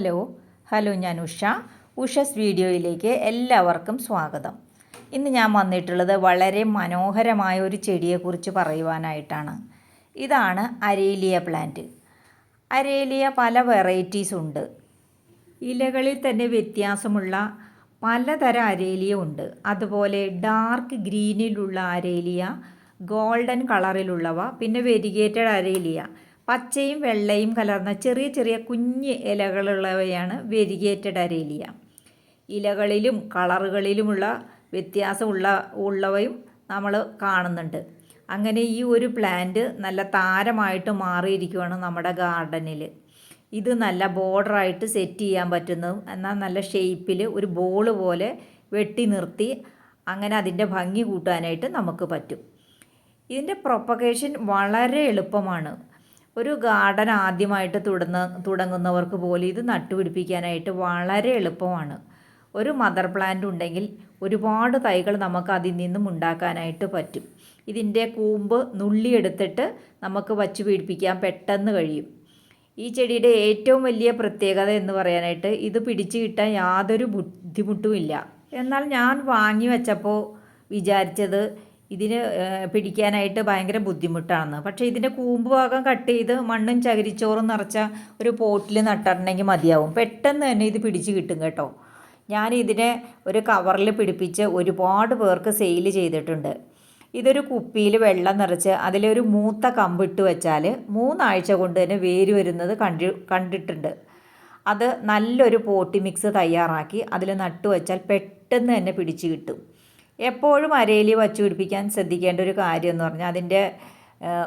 Hello hello ഞാൻ ഉഷ. ഉഷസ് വീഡിയോയിലേക്ക് എല്ലാവർക്കും സ്വാഗതം. ഇന്ന് ഞാൻ വന്നിട്ടുള്ളത് വളരെ മനോഹരമായ ഒരു ചെടിയെക്കുറിച്ച് പറയുവാനായിട്ടാണ്. ഇതാണ് അരേലിയ പ്ലാന്റ്. അരേലിയ പല വെറൈറ്റീസ് ഉണ്ട്. ഇലകളിൽ തന്നെ വ്യത്യാസമുള്ള പലതരം അരേലിയ ഉണ്ട്. അതുപോലെ ഡാർക്ക് ഗ്രീനിലുള്ള അരേലിയ ഗോൾഡൻ കളറിലുള്ളവ പിന്നെ വെരിഗേറ്റഡ് അരേലിയ. പച്ചയും വെള്ളയും കലർന്ന ചെറിയ ചെറിയ കുഞ്ഞ് ഇലകളുള്ളവയാണ് വെരിഗേറ്റഡ് അരേലിയ. ഇലകളിലും കളറുകളിലുമുള്ള വ്യത്യാസമുള്ള ഉള്ളവയും നമ്മൾ കാണുന്നുണ്ട്. അങ്ങനെ ഈ ഒരു പ്ലാന്റ് നല്ല താരമായിട്ട് മാറിയിരിക്കുകയാണ് നമ്മുടെ ഗാർഡനിൽ ഇത് നല്ല ബോർഡറായിട്ട് സെറ്റ് ചെയ്യാൻ പറ്റുന്നതും എന്നാൽ നല്ല ഷേപ്പിൽ ഒരു ബോൾ പോലെ വെട്ടി നിർത്തി അങ്ങനെ അതിന്റെ ഭംഗി കൂട്ടാനായിട്ട് നമുക്ക് പറ്റും. ഇതിന്റെ പ്രൊപ്പഗേഷൻ വളരെ എളുപ്പമാണ്. ഒരു ഗാർഡൻ ആദ്യമായിട്ട് തുടങ്ങ തുടങ്ങുന്നവർക്ക് പോലും ഇത് നട്ടുപിടിപ്പിക്കാനായിട്ട് വളരെ എളുപ്പമാണ്. ഒരു മദർ പ്ലാന്റ് ഉണ്ടെങ്കിൽ ഒരുപാട് തൈകൾ നമുക്ക് അതിൽ നിന്നും ഉണ്ടാക്കാനായിട്ട് പറ്റും. ഇതിന്റെ കൂമ്പ് നുള്ളിയെടുത്തിട്ട് നമുക്ക് വച്ച് പിടിപ്പിക്കാൻ പെട്ടെന്ന് കഴിയും. ഈ ചെടിയുടെ ഏറ്റവും വലിയ പ്രത്യേകത എന്ന് പറയാനായിട്ട് ഇത് പിടിച്ചു കിട്ടാൻ യാതൊരു ബുദ്ധിമുട്ടുമില്ല. എന്നാൽ ഞാൻ വാങ്ങി വെച്ചപ്പോൾ വിചാരിച്ചത് ഇതിന് പിടിക്കാനായിട്ട് ഭയങ്കര ബുദ്ധിമുട്ടാണെന്ന് പക്ഷേ ഇതിന്റെ കൂമ്പ് ഭാഗം കട്ട് ചെയ്ത് മണ്ണും ചകിരിച്ചോറും നിറച്ച ഒരു പോട്ടിൽ നട്ടിട്ടുണ്ടെങ്കിൽ മതിയാവും. പെട്ടെന്ന് തന്നെ ഇത് പിടിച്ച് കിട്ടും കേട്ടോ. ഞാൻ ഇതിനെ ഒരു കവറിൽ പിടിപ്പിച്ച് ഒരുപാട് പേർക്ക് സെയിൽ ചെയ്തിട്ടുണ്ട്. ഇതൊരു കുപ്പിയിൽ വെള്ളം നിറച്ച് അതിലൊരു മൂത്ത കമ്പിട്ട് വെച്ചാൽ മൂന്നാഴ്ച കൊണ്ട് തന്നെ വേര് വരുന്നത് കണ്ടി കണ്ടിട്ടുണ്ട്. അത് നല്ലൊരു പോട്ടി മിക്സ് തയ്യാറാക്കി അതിൽ നട്ടു വെച്ചാൽ പെട്ടെന്ന് തന്നെ പിടിച്ച് കിട്ടും. എപ്പോഴും അരയിൽ വച്ചു പിടിപ്പിക്കാൻ ശ്രദ്ധിക്കേണ്ട ഒരു കാര്യം എന്ന് പറഞ്ഞാൽ അതിന്റെ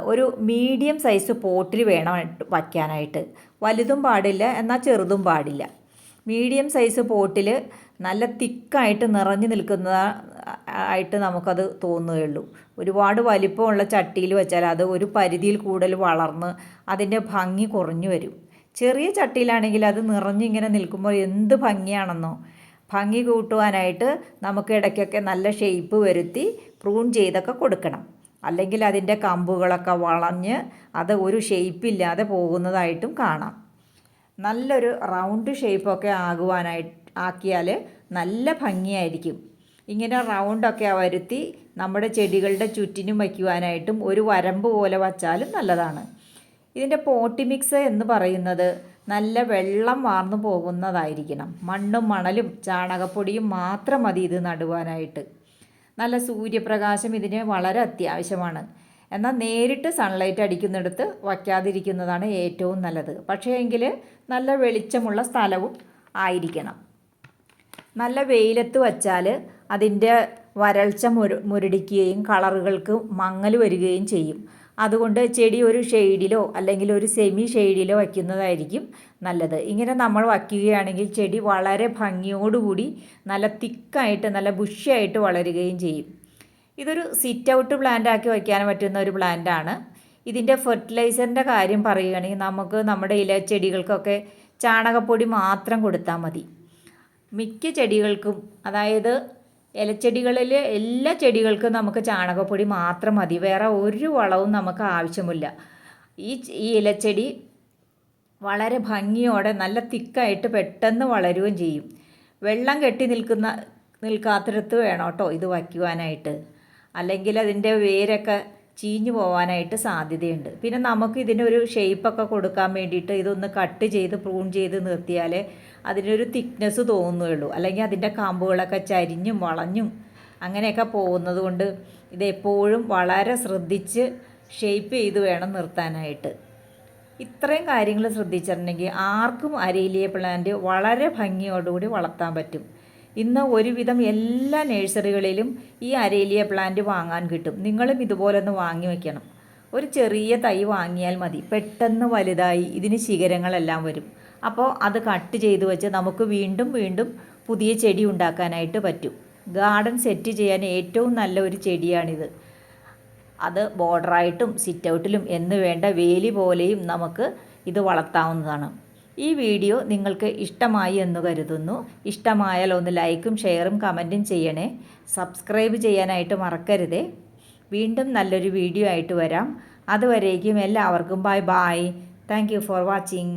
ഒരു മീഡിയം സൈസ് പോട്ടിൽ വേണം വയ്ക്കാനായിട്ട്. വലുതും പാടില്ല എന്നാൽ ചെറുതും പാടില്ല. മീഡിയം സൈസ് പോട്ടിൽ നല്ല തിക്കായിട്ട് നിറഞ്ഞു നിൽക്കുന്ന ആയിട്ട് നമുക്കത് തോന്നുകയുള്ളൂ. ഒരുപാട് വലിപ്പമുള്ള ചട്ടിയിൽ വെച്ചാൽ അത് ഒരു പരിധിയിൽ കൂടുതൽ വളർന്ന് അതിന്റെ ഭംഗി കുറഞ്ഞു വരും. ചെറിയ ചട്ടിയിലാണെങ്കിൽ അത് നിറഞ്ഞിങ്ങനെ നിൽക്കുമ്പോൾ എന്ത് ഭംഗിയാണെന്നോ. ഭംഗി കൂട്ടുവാനായിട്ട് നമുക്ക് ഇടയ്ക്കൊക്കെ നല്ല ഷേപ്പ് വരുത്തി പ്രൂൺ ചെയ്തൊക്കെ കൊടുക്കണം. അല്ലെങ്കിൽ അതിന്റെ കമ്പുകളൊക്കെ വളഞ്ഞ് അത് ഒരു ഷേപ്പില്ലാതെ പോകുന്നതായിട്ടും കാണാം. നല്ലൊരു റൗണ്ട് ഷേപ്പൊക്കെ ആകുവാനായിട്ട് ആക്കിയാൽ നല്ല ഭംഗിയായിരിക്കും. ഇങ്ങനെ റൗണ്ടൊക്കെ വരുത്തി നമ്മുടെ ചെടികളുടെ ചുറ്റിനും വയ്ക്കുവാനായിട്ടും ഒരു വരമ്പ് പോലെ വച്ചാലും നല്ലതാണ്. ഇതിന്റെ പോട്ടി മിക്സ് എന്ന് പറയുന്നത് നല്ല വെള്ളം വാർന്നു പോകുന്നതായിരിക്കണം. മണ്ണും മണലും ചാണകപ്പൊടിയും മാത്രം മതി ഇത് നടുവാനായിട്ട്. നല്ല സൂര്യപ്രകാശം ഇതിന് വളരെ അത്യാവശ്യമാണ്. എന്നാൽ നേരിട്ട് സൺലൈറ്റ് അടിക്കുന്നിടത്ത് വയ്ക്കാതിരിക്കുന്നതാണ് ഏറ്റവും നല്ലത്. പക്ഷേ എങ്കിൽ നല്ല വെളിച്ചമുള്ള സ്ഥലവും ആയിരിക്കണം. നല്ല വെയിലത്ത് വച്ചാൽ അതിന്റെ വരൾച്ച മുര മുരടിക്കുകയും കളറുകൾക്ക് മങ്ങൽ വരികയും ചെയ്യും. അതുകൊണ്ട് ചെടി ഒരു ഷെയ്ഡിലോ അല്ലെങ്കിൽ ഒരു സെമി ഷെയ്ഡിലോ വയ്ക്കുന്നതായിരിക്കും നല്ലത്. ഇങ്ങനെ നമ്മൾ വയ്ക്കുകയാണെങ്കിൽ ചെടി വളരെ ഭംഗിയോടുകൂടി നല്ല തിക്കായിട്ട് നല്ല ബുഷിയായിട്ട് വളരുകയും ചെയ്യും. ഇതൊരു സിറ്റ് ഔട്ട് പ്ലാന്റ് ആക്കി വയ്ക്കാൻ പറ്റുന്ന ഒരു പ്ലാന്റാണ് ഇതിന്റെ ഫെർട്ടിലൈസറിന്റെ കാര്യം പറയുകയാണെങ്കിൽ നമുക്ക് നമ്മുടെ ഇല ചെടികൾക്കൊക്കെ ചാണകപ്പൊടി മാത്രം കൊടുത്താൽ മതി. മിക്ക ചെടികൾക്കും അതായത് ഇലച്ചെടികളിൽ എല്ലാ ചെടികൾക്കും നമുക്ക് ചാണകപ്പൊടി മാത്രം മതി. വേറെ ഒരു വളവും നമുക്ക് ആവശ്യമില്ല. ഈ ഈ ഇലച്ചെടി വളരെ ഭംഗിയോടെ നല്ല തിക്കായിട്ട് പെട്ടെന്ന് വളരുകയും ചെയ്യും. വെള്ളം കെട്ടി നിൽക്കുന്ന നിൽക്കാത്തിടത്ത് വേണം കേട്ടോ ഇത് വയ്ക്കുവാനായിട്ട്. അല്ലെങ്കിൽ അതിന്റെ വേരൊക്കെ ചീഞ്ഞു പോകാനായിട്ട് സാധ്യതയുണ്ട്. പിന്നെ നമുക്ക് ഇതിനൊരു ഷേപ്പൊക്കെ കൊടുക്കാൻ വേണ്ടിയിട്ട് ഇതൊന്ന് കട്ട് ചെയ്ത് പ്രൂൺ ചെയ്ത് നിർത്തിയാലേ അതിനൊരു തിക്നെസ് തോന്നുകയുള്ളൂ. അല്ലെങ്കിൽ അതിന്റെ കാമ്പുകളൊക്കെ ചരിഞ്ഞും വളഞ്ഞും അങ്ങനെയൊക്കെ പോകുന്നത് കൊണ്ട് ഇതെപ്പോഴും വളരെ ശ്രദ്ധിച്ച് ഷേപ്പ് ചെയ്ത് വേണം നിർത്താനായിട്ട്. ഇത്രയും കാര്യങ്ങൾ ശ്രദ്ധിച്ചിട്ടുണ്ടെങ്കിൽ ആർക്കും അരയിലിയ പ്ലാന്റ് വളരെ ഭംഗിയോടുകൂടി വളർത്താൻ പറ്റും. ഇന്ന് ഒരുവിധം എല്ലാ നഴ്സറികളിലും ഈ അരേലിയ പ്ലാന്റ് വാങ്ങാൻ കിട്ടും. നിങ്ങളും ഇതുപോലെ ഒന്ന് വാങ്ങി വയ്ക്കണം ഒരു ചെറിയ തൈ വാങ്ങിയാൽ മതി. പെട്ടെന്ന് വലുതായി ഇതിന് ശിഖരങ്ങളെല്ലാം വരും. അപ്പോൾ അത് കട്ട് ചെയ്ത് വെച്ച് നമുക്ക് വീണ്ടും വീണ്ടും പുതിയ ചെടി ഉണ്ടാക്കാനായിട്ട് പറ്റും. ഗാർഡൻ സെറ്റ് ചെയ്യാൻ ഏറ്റവും നല്ല ഒരു ചെടിയാണിത്. അത് ബോർഡറായിട്ടും സിറ്റ് ഔട്ടിലും എന്ന് വേണ്ട വേലി പോലെയും നമുക്ക് ഇത് വളർത്താവുന്നതാണ്. ഈ വീഡിയോ നിങ്ങൾക്ക് ഇഷ്ടമായി എന്ന് കരുതുന്നു. ഇഷ്ടമായാൽ ഒന്ന് ലൈക്കും ഷെയറും കമന്റും ചെയ്യണേ. സബ്സ്ക്രൈബ് ചെയ്യാനായിട്ട് മറക്കരുതേ. വീണ്ടും നല്ലൊരു വീഡിയോ ആയിട്ട് വരാം. അതുവരേക്കും എല്ലാവർക്കും bye bye thank for watching